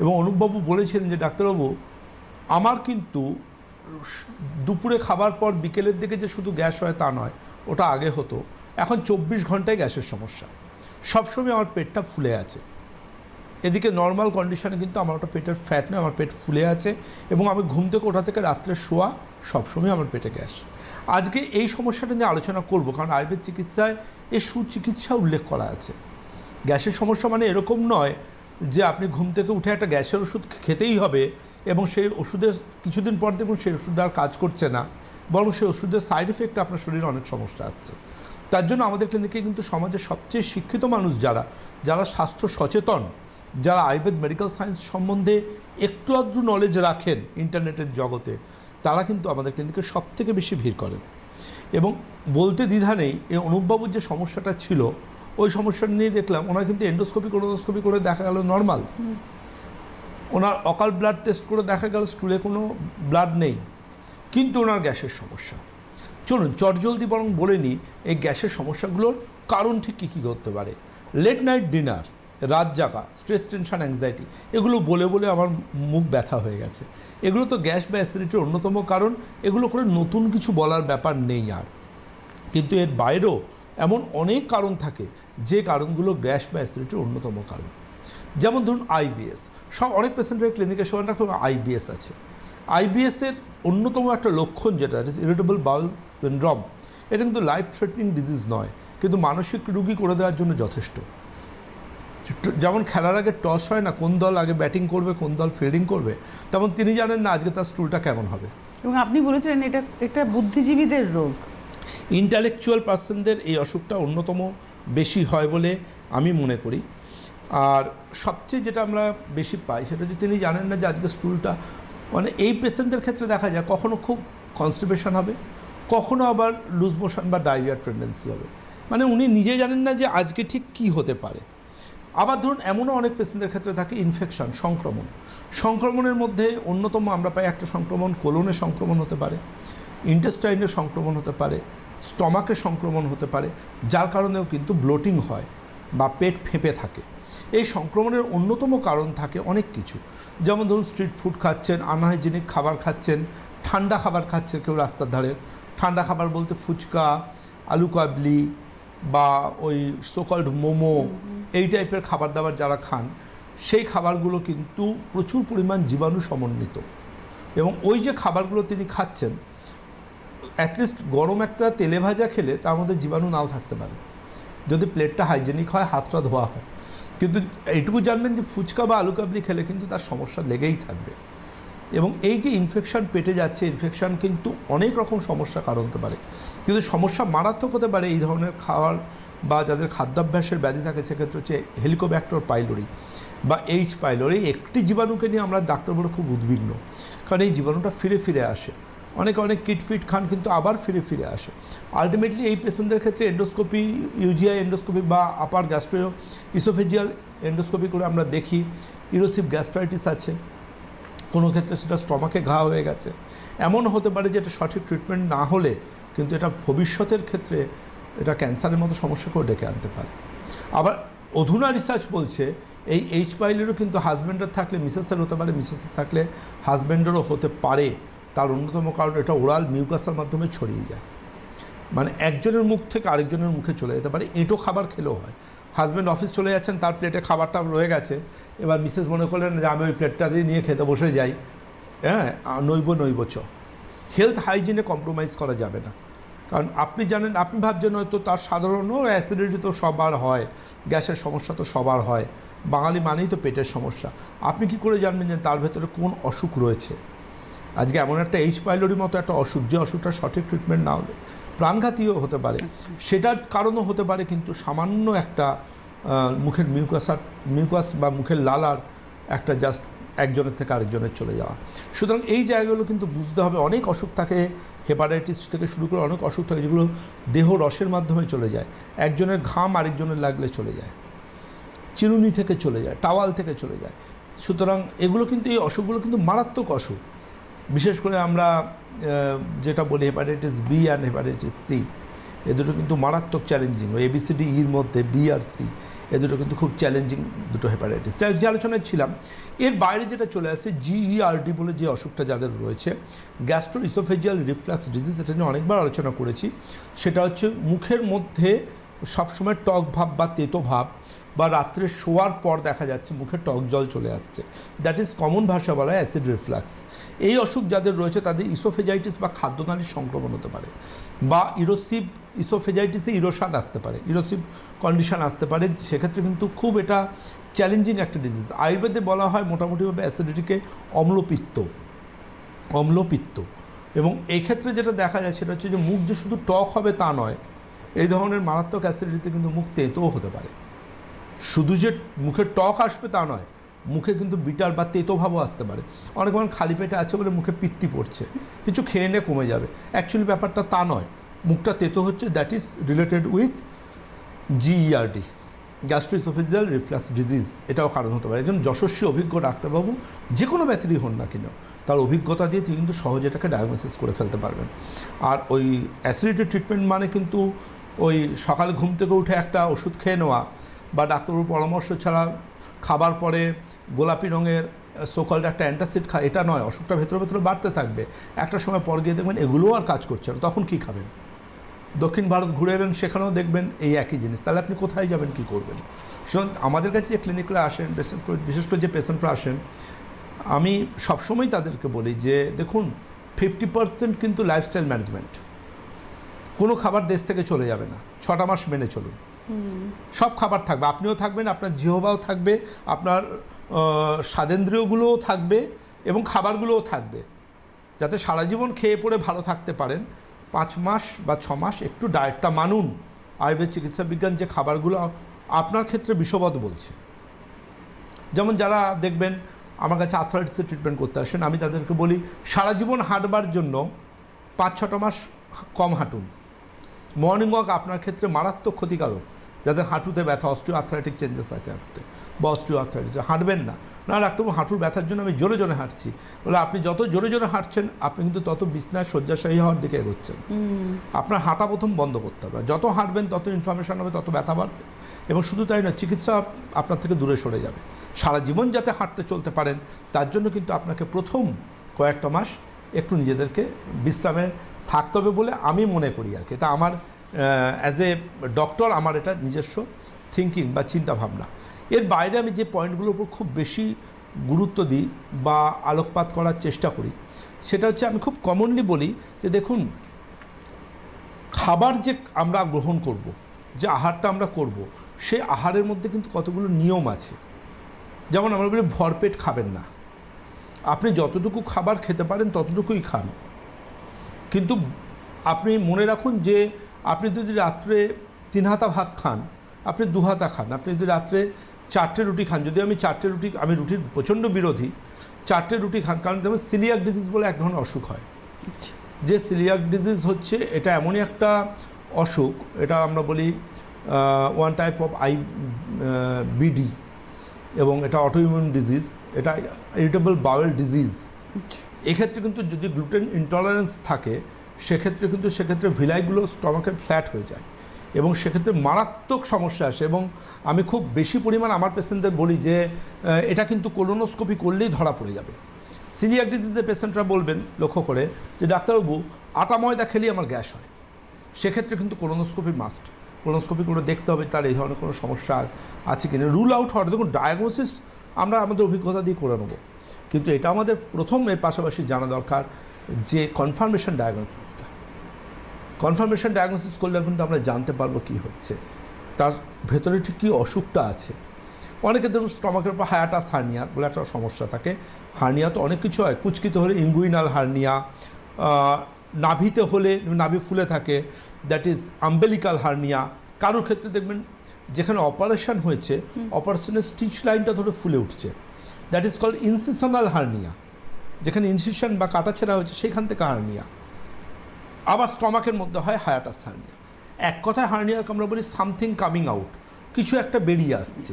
এবং অনুপবাবু বলেছিলেন যে, ডাক্তারবাবু, আমার কিন্তু দুপুরে খাবার পর বিকেলের দিকে যে শুধু গ্যাস হয় তা নয়, ওটা আগে হতো। এখন চব্বিশ ঘন্টায় গ্যাসের সমস্যা। সবসময় আমার পেটটা ফুলে আছে। এদিকে নর্মাল কন্ডিশনে কিন্তু আমার ওটা পেটের ফ্যাট নয়, আমার পেট ফুলে আছে এবং আমি ঘুম থেকে ওঠা থেকে রাত্রে শোয়া সবসময় আমার পেটে গ্যাস। আজকে এই সমস্যাটা নিয়ে আলোচনা করব, কারণ আয়ুর্বেদ চিকিৎসায় এর সুচিকিৎসা উল্লেখ করা আছে। গ্যাসের সমস্যা মানে এরকম নয় যে আপনি ঘুম থেকে উঠে একটা গ্যাসের ওষুধ খেতেই হবে এবং সেই ওষুধের কিছুদিন পর দেখুন সেই ওষুধ আর কাজ করছে না, বরং সেই ওষুধের সাইড এফেক্ট আপনার শরীরে অনেক সমস্যা আসছে। তার জন্য আমাদের ক্লিনিকে কিন্তু সমাজের সবচেয়ে শিক্ষিত মানুষ যারা যারা স্বাস্থ্য সচেতন, যারা আয়ুর্বেদ মেডিকেল সায়েন্স সম্বন্ধে একটু আধটু নলেজ রাখেন ইন্টারনেটের জগতে, তারা কিন্তু আমাদের ক্লিনিকে সব থেকে বেশি ভিড় করেন। এবং বলতে দ্বিধা নেই, এই অনুপবাবুর যে সমস্যাটা ছিল ওই সমস্যাটা নিয়ে দেখলাম। ওনার কিন্তু এন্ডোস্কোপি কোলোনোস্কোপি করে দেখা গেল নর্মাল ওনার অকাল ব্লাড টেস্ট করে দেখা গেল স্টুলে কোনো ব্লাড নেই। কিন্তু ওনার গ্যাসের সমস্যা। চলুন চটজলদি বরং বলে নিই, এই গ্যাসের সমস্যাগুলোর কারণ ঠিক কী কী করতে পারে? লেট নাইট ডিনার রাত জাগা স্ট্রেস টেনশন অ্যাংজাইটি এগুলো বলে বলে আমার মুখ ব্যথা হয়ে গেছে। এগুলো তো গ্যাস বা অ্যাসিডিটির অন্যতম কারণ। এগুলো করে নতুন কিছু বলার ব্যাপার নেই আর। কিন্তু এর বাইরেও এমন অনেক কারণ থাকে যে কারণগুলো গ্যাস বা অ্যাসিডিটির অন্যতম কারণ। যেমন ধরুন আইবিএস সব অনেক পেশেন্টের ক্লিনিকে সবাই ডাক্তার আইবিএস আছে। আইবিএসের অন্যতম একটা লক্ষণ যেটা ইরিটেবল বাউল সিন্ড্রম এটা কিন্তু লাইফ থ্রেটনিং ডিজিজ নয়, কিন্তু মানসিক রুগী করে দেওয়ার জন্য যথেষ্ট। যেমন খেলার আগে টস হয় না, কোন দল আগে ব্যাটিং করবে, কোন দল ফিল্ডিং করবে, তেমন তিনি জানেন না আজকে তার স্টুলটা কেমন হবে। এবং আপনি বলেছিলেন এটা একটা বুদ্ধিজীবীদের রোগ। ইন্টালেকচুয়াল পার্সনদের এই অসুখটা অন্যতম বেশি হয় বলে আমি মনে করি। আর সবচেয়ে যেটা আমরা বেশি পাই সেটা যদি তিনি জানেন না যে আজকে স্টুলটা মানে এই পেশেন্টদের ক্ষেত্রে দেখা যায় কখনো খুব কনস্টিপেশন হবে, কখনো আবার লুজ মোশন বা ডায়রিয়ার টেন্ডেন্সি হবে। মানে উনি নিজে জানেন না যে আজকে ঠিক কী হতে পারে। আবার ধরুন এমনও অনেক পেশেন্টের ক্ষেত্রে থাকে ইনফেকশন সংক্রমণ। সংক্রমণের মধ্যে অন্যতম আমরা পাই একটা সংক্রমণ কোলনে সংক্রমণ হতে পারে। ইন্টেস্টাইনের সংক্রমণ হতে পারে স্টমাকে সংক্রমণ হতে পারে, যার কারণেও কিন্তু ব্লোটিং হয় বা পেট ফেঁপে থাকে। এই সংক্রমণের অন্যতম কারণ থাকে অনেক কিছু। যেমন ধরুন স্ট্রিট ফুড খাচ্ছেন আনহাইজেনিক খাবার খাচ্ছেন, ঠান্ডা খাবার খাচ্ছে কেউ রাস্তার ধারে। ঠান্ডা খাবার বলতে ফুচকা, আলু কাবলি বা ওই সোকল্ড মোমো, এই টাইপের খাবার দাবার যারা খান, সেই খাবারগুলো কিন্তু প্রচুর পরিমাণ জীবাণু সমন্বিত। এবং ওই যে খাবারগুলো তিনি খাচ্ছেন অ্যাটলিস্ট গরম একটা তেলে ভাজা খেলে তার মধ্যে জীবাণু নাও থাকতে পারে। যদি প্লেটটা হাইজেনিক হয়, হাতটা ধোয়া হয়। কিন্তু এইটুকু জানবেন যে ফুচকা বা আলু কাবলি খেলে কিন্তু তার সমস্যা লেগেই থাকবে। এবং এই যে ইনফেকশান পেটে যাচ্ছে ইনফেকশন কিন্তু অনেক রকম সমস্যা কারণ হতে পারে। কিন্তু সমস্যা মারাত্মক হতে পারে এই ধরনের খাওয়ার বা যাদের খাদ্যাভ্যাসের ব্যাধি থাকে, সেক্ষেত্রে হচ্ছে হেলিকোব্যাক্টর পাইলোরি বা এইচ পাইলোরি একটি জীবাণুকে নিয়ে আমরা ডাক্তারবাবু খুব উদ্বিগ্ন। কারণ এই জীবাণুটা ফিরে ফিরে আসে। অনেকে, অনেক কিটফিট খান কিন্তু আবার ফিরে ফিরে আসে। আলটিমেটলি এই পেশেন্টদের ক্ষেত্রে এন্ডোস্কোপি ইউজিআই এন্ডোস্কোপি বা আপার গ্যাস্ট্রো ইসোফেজিয়াল এন্ডোস্কোপি করে আমরা দেখি। ইরোসিভ গ্যাস্ট্রাইটিস আছে। কোনো ক্ষেত্রে সেটা স্টমাকে ঘা হয়ে গেছে। এমন হতে পারে যে এটা সঠিক ট্রিটমেন্ট না হলে কিন্তু এটা ভবিষ্যতের ক্ষেত্রে এটা ক্যান্সারের মতো সমস্যাকেও ডেকে আনতে পারে। আবার অধুনা রিসার্চ বলছে, এই এইচ পাইলেরও কিন্তু হাজব্যান্ডের থাকলে মিসেসের হতে পারে মিসেসের থাকলে হাজব্যান্ডেরও হতে পারে। তার অন্যতম কারণ এটা ওরাল মিউকাসের মাধ্যমে ছড়িয়ে যায়। মানে একজনের মুখ থেকে আরেকজনের মুখে চলে যেতে পারে, এঁটো খাবার খেলেও হয়। হাজব্যান্ড অফিস চলে যাচ্ছেন, তার প্লেটে খাবারটা রয়ে গেছে। এবার মিসেস মনে করলেন যে আমি ওই প্লেটটা দিয়ে নিয়ে খেতে বসে যাই। হ্যাঁ নৈব নৈব চ। হেলথ হাইজিনে কম্প্রোমাইজ করা যাবে না। কারণ আপনি জানেন, আপনি ভাবছেন হয়তো তার সাধারণ অ্যাসিডিটি তো সবার হয়, গ্যাসের সমস্যা তো সবার হয়। বাঙালি মানেই তো পেটের সমস্যা। আপনি কি করে জানবেন যে তার ভেতরে কোন অসুখ রয়েছে? আজকে এমন একটা এইচ পাইলোরির মতো একটা অসুখ, যে অসুখটা সঠিক ট্রিটমেন্ট না হলে প্রাণঘাতীও হতে পারে। সেটার কারণও হতে পারে, কিন্তু সামান্য একটা মুখের মিউকাসার মিউকাস বা মুখের লালার একটা জাস্ট একজনের থেকে আরেকজনের চলে যাওয়া। সুতরাং এই জায়গাগুলো কিন্তু বুঝতে হবে, অনেক অসুখ থাকে হেপাটাইটিস থেকে শুরু করে অনেক অসুখ থাকে, যেগুলো দেহ রসের মাধ্যমে চলে যায়। একজনের ঘাম আরেকজনের লাগলে চলে যায়। চিরুনি থেকে চলে যায়, টাওয়াল থেকে চলে যায়। সুতরাং এগুলো কিন্তু, এই অসুখগুলো কিন্তু মারাত্মক অসুখ। বিশেষ করে আমরা যেটা বলি hepatitis B and hepatitis C, এ দুটো কিন্তু মারাত্মক চ্যালেঞ্জিং। ওই এবিসিডি ইর মধ্যে, বি আর সি, এ দুটো কিন্তু খুব চ্যালেঞ্জিং দুটো হেপাটাইটিস। যে আলোচনায় ছিলাম, এর বাইরে যেটা চলে আসে জিইআরডি বলে যে অসুখটা যাদের রয়েছে গ্যাস্ট্রো ইসোফেজিয়াল রিফ্লাক্স ডিজিজ, এটা নিয়ে অনেকবার আলোচনা করেছি। সেটা হচ্ছে মুখের মধ্যে সবসময় টক ভাব বা তেতো ভাব বা রাত্রে শোয়ার পর দেখা যাচ্ছে মুখে টক জল চলে আসছে। দ্যাট ইজ কমন ভাষা বলা অ্যাসিড রিফ্লাক্স এই অসুখ যাদের রয়েছে তাদের ইসোফেজাইটিস বা খাদ্যনালীর সংক্রমণ হতে পারে বা ইরোসিভ ইসোফেজাইটিসে ইরোশান আসতে পারে ইরোসিভ কন্ডিশন আসতে পারে। সেক্ষেত্রে কিন্তু খুব এটা চ্যালেঞ্জিং একটা ডিজিজ আয়ুর্বেদে বলা হয় মোটামুটিভাবে অ্যাসিডিটিকে অম্লপিত্ত অম্লপিত্ত। এবং এক্ষেত্রে যেটা দেখা যায় সেটা হচ্ছে যে মুখ যে শুধু টক হবে তা নয় এই ধরনের মারাত্মক অ্যাসিডিটিতে কিন্তু মুখ তেঁতোও হতে পারে। শুধু যে মুখে টক আসবে তা নয়, মুখে কিন্তু বিটার বা তেতো ভাবও আসতে পারে। অনেক সময় খালি পেটে আছে বলে মুখে পিত্তি পড়ছে, কিছু খেয়ে নিয়ে কমে যাবে। অ্যাকচুয়ালি ব্যাপারটা তা নয়, মুখটা তেতো হচ্ছে that is related with GERD gastroesophageal reflux disease এটাও কারণ হতে পারে। একজন যশস্বী অভিজ্ঞ ডাক্তারবাবু, যে কোনো ব্যাচেরই হন না কেন, তার অভিজ্ঞতা দিয়ে তিনি কিন্তু সহজে এটাকে ডায়াগনোসিস করে ফেলতে পারবেন। আর ওই অ্যাসিডিটি ট্রিটমেন্ট মানে কিন্তু ওই সকাল ঘুম থেকে উঠে একটা ওষুধ খেয়ে নেওয়া বা ডাক্তারবাবুর পরামর্শ ছাড়া খাবার পরে গোলাপি রঙের সোকলড একটা অ্যান্টাসিড খা এটা নয়, অসুখটা ভেতরে ভেতরে বাড়তে থাকবে। একটা সময় পর গিয়ে দেখবেন এগুলোও আর কাজ করছে না। তখন কী খাবেন? দক্ষিণ ভারত ঘুরে এলেন, সেখানেও দেখবেন এই একই জিনিস। তাহলে আপনি কোথায় যাবেন, কী করবেন? সুতরাং আমাদের কাছে যে ক্লিনিকরা আসেন বিশেষ করে বিশেষ করে যে পেশেন্টরা আসেন, আমি সবসময় তাদেরকে বলি যে, দেখুন ফিফটি পার্সেন্ট কিন্তু লাইফস্টাইল ম্যানেজমেন্ট কোনো খাবার দেশ থেকে চলে যাবে না। ছটা মাস মেনে চলুন। সব খাবার থাকবে। আপনিও থাকবেন আপনার জিহবাও থাকবে আপনার স্বাদেন্দ্রিয়গুলোও থাকবে এবং খাবারগুলোও থাকবে। যাতে সারা জীবন খেয়ে পড়ে ভালো থাকতে পারেন। পাঁচ মাস বা ছ মাস একটু ডায়েটটা মানুন। আয়ুর্বেদ চিকিৎসা বিজ্ঞান যে খাবারগুলো আপনার ক্ষেত্রে বিষবদ বলছে। যেমন যারা দেখবেন আমার কাছে আর্থ্রাইটিসের ট্রিটমেন্ট করতে আসেন আমি তাদেরকে বলি সারা জীবন হাঁটবার জন্য পাঁচ ছটা মাস কম হাঁটুন। মর্নিং ওয়াক আপনার ক্ষেত্রে মারাত্মক ক্ষতিকারক। যাদের হাঁটুতে ব্যথা অস্টিও আর্থ্রাইটিক চেঞ্জেস আছে হাঁটুতে বা অস্টিও আর্থ্রাইটিস হাঁটবেন না। না ডাক্তারবাবু হাঁটুর ব্যথার জন্য আমি জোরে জোরে হাঁটছি। বলে আপনি যত জোরে জোরে হাঁটছেন আপনি কিন্তু তত বিছনায় শয্যাশায়ী হওয়ার দিকে এগোচ্ছেন। আপনার হাঁটা প্রথম বন্ধ করতে হবে। যত হাঁটবেন তত ইনফরমেশন হবে তত ব্যথা বাড়বে। এবং শুধু তাই নয় চিকিৎসা আপনার থেকে দূরে সরে যাবে। সারা জীবন যাতে হাঁটতে চলতে পারেন তার জন্য কিন্তু আপনাকে প্রথম কয়েকটা মাস একটু নিজেদেরকে বিশ্রামে থাকতে হবে বলে আমি মনে করি আর কি। এটা আমার অ্যাজ এ ডক্টর আমার এটা নিজস্ব থিঙ্কিং বা চিন্তা ভাবনা এর বাইরে আমি যে পয়েন্টগুলোর উপর খুব বেশি গুরুত্ব দিই বা আলোকপাত করার চেষ্টা করি, সেটা হচ্ছে আমি খুব কমনলি বলি যে দেখুন, খাবার যে আমরা গ্রহণ করব, যে আহারটা আমরা করব, সেই আহারের মধ্যে কিন্তু কতগুলো নিয়ম আছে। যেমন আমরা বলি ভরপেট খাবেন না। আপনি যতটুকু খাবার খেতে পারেন ততটুকুই খান। কিন্তু আপনি মনে রাখুন যে আপনি যদি রাত্রে তিন হাতা ভাত খান আপনি দু হাতা খান আপনি যদি রাত্রে চারটে রুটি খান যদি আমি চারটে রুটি আমি রুটির প্রচণ্ড বিরোধী চারটে রুটি খান কারণ যেমন সিলিয়াক ডিজিজ বলে এক ধরনের অসুখ হয়। যে সিলিয়াক ডিজিজ হচ্ছে এটা এমনই একটা অসুখ এটা আমরা বলি one type of I BD এবং এটা অটোইমিউন ডিজিজ এটা ইরিটেবল বাউল ডিজিজ এক্ষেত্রে কিন্তু যদি গ্লুটেন ইনটলারেন্স থাকে, সেক্ষেত্রে কিন্তু সেক্ষেত্রে ভিলাইগুলো স্টমাকের ফ্ল্যাট হয়ে যায়। এবং সেক্ষেত্রে মারাত্মক সমস্যা আসে এবং আমি খুব বেশি পরিমাণ আমার পেশেন্টদের বলি যে এটা কিন্তু কোলোনোস্কোপি করলেই ধরা পড়ে যাবে। সিলিয়াক ডিজিজের পেশেন্টরা বলবেন, লক্ষ্য করে যে, ডাক্তারবাবু, আটা ময়দা খেলেই আমার গ্যাস হয়। সেক্ষেত্রে কিন্তু কোলোনোস্কোপি মাস্ট কোলোনোস্কোপি করে দেখতে হবে তার এই ধরনের কোনো সমস্যা আছে কিনা। রুল আউট হওয়ার দেখুন ডায়াগনোসিস আমরা আমাদের অভিজ্ঞতা দিয়ে করে নেব। কিন্তু এটা আমাদের প্রথম এর পাশাপাশি জানা দরকার যে কনফার্মেশন ডায়াগনোসিসটা কনফার্মেশন ডায়াগনোসিস করলে কিন্তু আমরা জানতে পারব কি হচ্ছে। তার ভেতরে ঠিক কী অসুখটা আছে। অনেকে ধরুন স্টমাকের উপর হায়াটাস হার্নিয়া বলে একটা সমস্যা থাকে। হার্নিয়া তো অনেক কিছু হয়। কুচকিতে হলে ইঙ্গুইনাল হার্নিয়া নাভিতে হলে নাভি ফুলে থাকে। দ্যাট ইজ আম্বেলিকাল হার্নিয়া কারোর ক্ষেত্রে দেখবেন যেখানে অপারেশন হয়েছে অপারেশনের স্টিচ লাইনটা ধরে ফুলে উঠছে। That is called incisional hernia যেখানে ইনসিশন বা কাটাছেড়া হয়েছে, সেইখান থেকে হার্নিয়া আবার স্টমাকের মধ্যে হয় হায়াটাস হার্নিয়া এক কথায় হার্নিয়াকে আমরা বলি সামথিং কামিং আউট কিছু একটা বেরিয়ে আসছে।